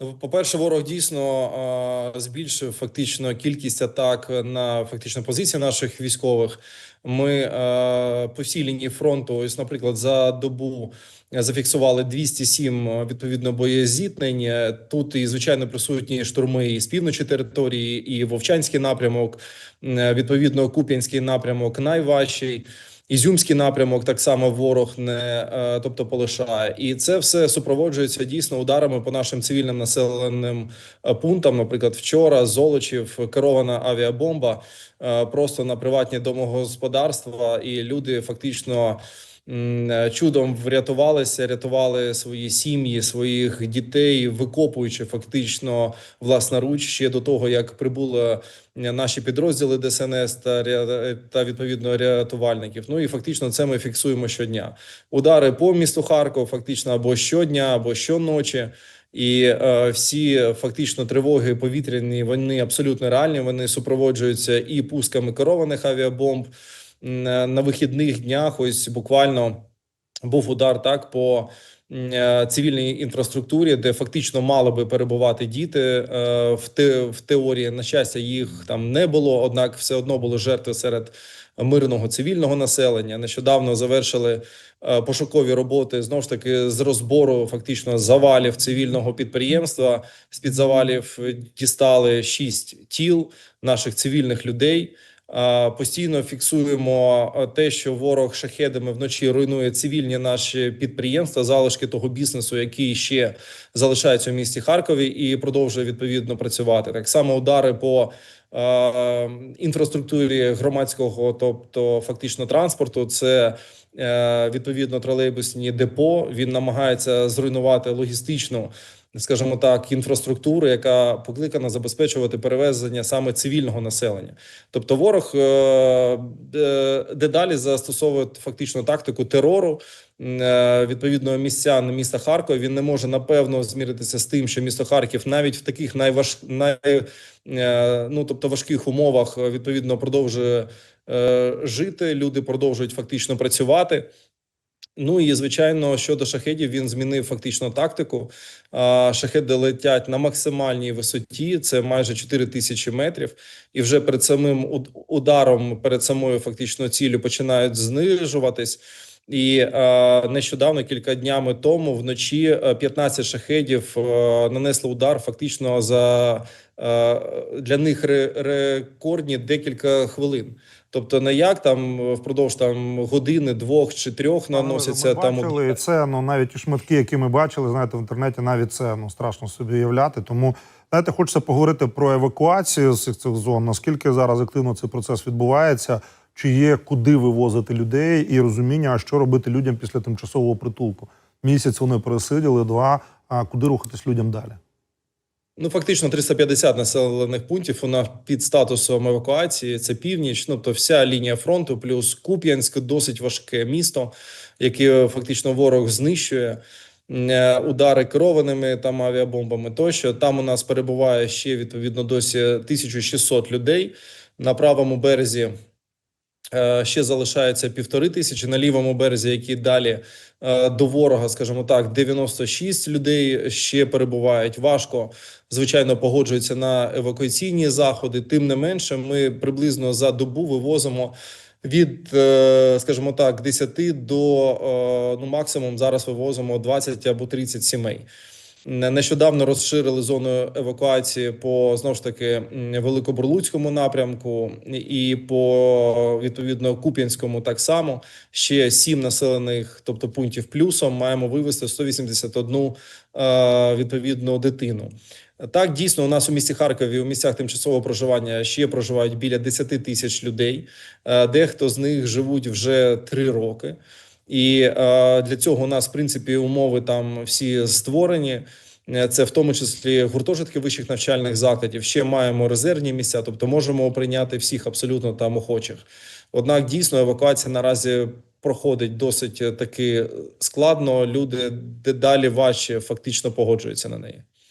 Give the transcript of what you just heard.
Ну, По-перше, ворог дійсно збільшив фактично кількість атак на фактично позиції наших військових. Ми по всій лінії фронту, ось, наприклад, за добу зафіксували 207 а, відповідно боєзіткнень. Тут і звичайно присутні штурми і з півночі території, і Вовчанський напрямок, відповідно, Куп'янський напрямок найважчий. Ізюмський напрямок так само ворог не е, тобто полишає, і це все супроводжується дійсно ударами по нашим цивільним населеним е, пунктам. Наприклад, вчора Золочів керована авіабомба е, просто на приватні домогосподарства, і люди фактично. Е, Чудом врятувалися, рятували свої сім'ї, своїх дітей, викопуючи фактично власноруч ще до того, як прибули наші підрозділи ДСНС та та відповідно рятувальників. Ну і фактично це ми фіксуємо щодня. Удари по місту Харков, фактично або щодня, або щоночі. І е, всі фактично тривоги повітряні вони абсолютно реальні. Вони супроводжуються і пусками керованих авіабомб е, на вихідних днях. Ось буквально був удар так по е, цивільній інфраструктурі, де фактично мали би перебувати діти е, в те в теорії. На щастя, їх там не було однак, все одно були жертви серед мирного цивільного населення. Нещодавно завершили е, пошукові роботи знову ж таки з розбору фактично завалів цивільного підприємства. З під завалів е, дістали шість тіл наших цивільних людей. Е, Постійно фіксуємо е, те, що ворог шахедами вночі руйнує цивільні наші підприємства, залишки того бізнесу, який ще залишається у місті Харкові, і продовжує відповідно працювати. Так само удари по е, інфраструктурі громадського, тобто фактично транспорту, це відповідно тролейбусні депо. Він намагається зруйнувати логістичну. Скажімо так, інфраструктуру, яка покликана забезпечувати перевезення саме цивільного населення. Тобто, ворог е, е, дедалі застосовує фактично тактику терору. Е, Відповідно, містян міста Харкова він не може напевно зміритися з тим, що місто Харків навіть в таких найваж... най... ну, тобто важких умовах відповідно продовжує жити. Люди продовжують фактично працювати. Ну і звичайно, щодо шахедів, він змінив фактично тактику. Шахеди летять на максимальній висоті, це майже 4 тисячі метрів. І вже перед самим ударом, перед самою фактично ціллю починають знижуватись. І е, нещодавно, кілька днями тому, вночі е, 15 шахедів е, нанесли удар фактично за е, для них рекордні декілька хвилин. Тобто, не як там впродовж там години, двох чи трьох наносяться ми там бачили, і це ну навіть ті шматки, які ми бачили, знаєте, в інтернеті навіть це ну страшно собі уявляти. Тому знаєте, хочеться поговорити про евакуацію з цих зон. Наскільки зараз активно цей процес відбувається? Чи є куди вивозити людей і розуміння, а що робити людям після тимчасового притулку? Місяць вони пересиділи, два. А куди рухатись людям далі? Ну, фактично 350 населених пунктів нас під статусом евакуації. Це північ, ну то вся лінія фронту, плюс Куп'янськ, досить важке місто, яке фактично ворог знищує. Е, Удари керованими там авіабомбами тощо. Там у нас перебуває ще відповідно досі 1600 людей на правому березі. Е, Ще залишається півтори тисячі на лівому березі, які далі е, до ворога, скажімо так, 96 людей ще перебувають. Важко звичайно погоджуються на евакуаційні заходи. Тим не менше, ми приблизно за добу вивозимо від, е, скажімо так, 10 до ну максимум зараз вивозимо 20 або 30 сімей. Не- Нещодавно розширили зону евакуації по знову ж таки Великобурлуцькому напрямку і по відповідно Куп'янському так само. Ще сім населених, тобто пунктів плюсом, маємо вивезти 181 е, відповідно дитину. Так, дійсно, у нас у місті Харкові у місцях тимчасового проживання ще проживають біля 10 тисяч людей. Е, Дехто з них живуть вже три роки. І е, для цього у нас, в принципі, умови там всі створені. Е, Це в тому числі гуртожитки вищих навчальних закладів. Ще маємо резервні місця, тобто можемо прийняти всіх абсолютно там охочих. Однак дійсно евакуація наразі проходить досить е, таки складно. Люди дедалі важче фактично погоджуються на неї.